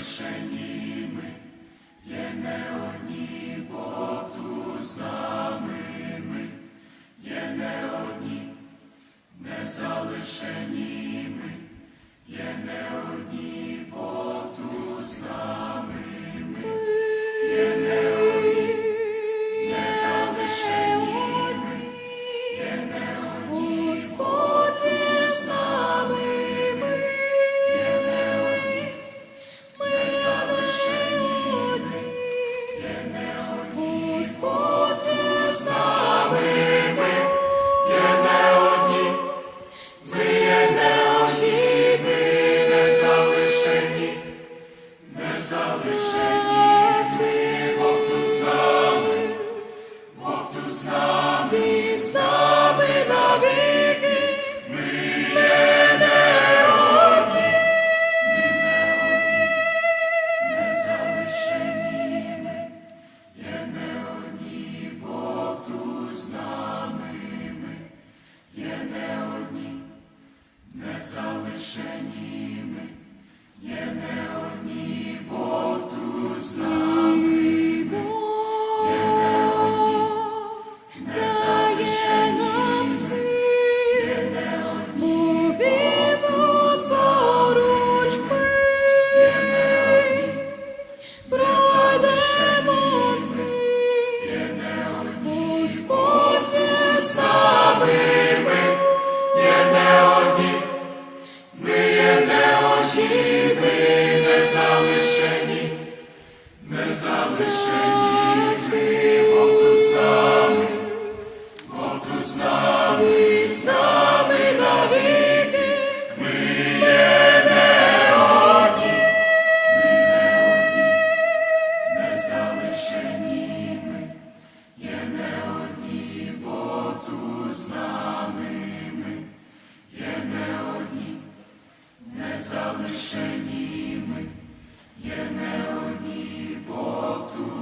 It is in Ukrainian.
лише німи, є неоніво. Залишені ми є не Одні. Бог тут.